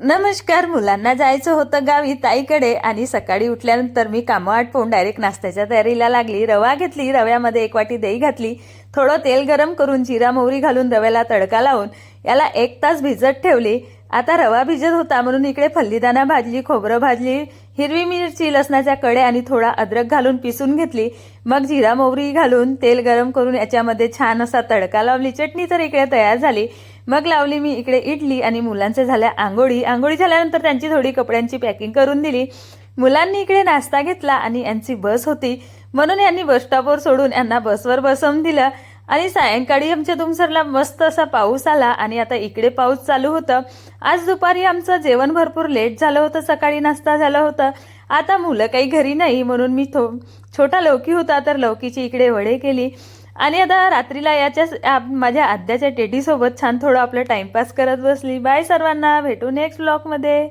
नमस्कार मुलांना जायचं होतं गावी ताईकडे आणि सकाळी उठल्यानंतर मी कामं आटपून डायरेक्ट नाश्त्याच्या तयारीला लागली. रवा घेतली रव्यामध्ये एक वाटी दही घातली थोडं तेल गरम करून जिरा मोहरी घालून रव्याला तडका लावून याला एक तास भिजत ठेवली. आता रवा भिजत होता म्हणून इकडे फल्लीदाना भाजली खोबरं भाजली हिरवी मिरची लसणाच्या कडे आणि थोडा अद्रक घालून पिसून घेतली. मग जिरा मोहरी घालून तेल गरम करून याच्यामध्ये छान असा तडका लावली. चटणी तर इकडे तयार झाली. मग लावली मी इकडे इडली आणि मुलांचे झाल्या आंघोळी. आंघोळी झाल्यानंतर त्यांची थोडी कपड्यांची पॅकिंग करून दिली. मुलांनी इकडे नाश्ता घेतला आणि यांची बस होती. म्हणून यांनी बस स्टॉपवर सोडून यांना बसवर बसवून दिलं. आणि सायंकाळी आमच्या तुमसरला मस्त असा पाऊस आला आणि आता इकडे पाऊस चालू होतं. आज दुपारी आमचं जेवण भरपूर लेट झालं होतं. सकाळी नाश्ता झालं होतं. आता मुलं काही घरी नाही म्हणून मी थो छोटा लौकी होता तर लौकीची इकडे वडे केली. आणि आता रात्रीला याच्या माझ्या आद्याच्या टेटीसोबत छान थोडं आपलं टाइमपास करत बसली. बाय सर्वांना. भेटू नेक्स्ट ब्लॉगमध्ये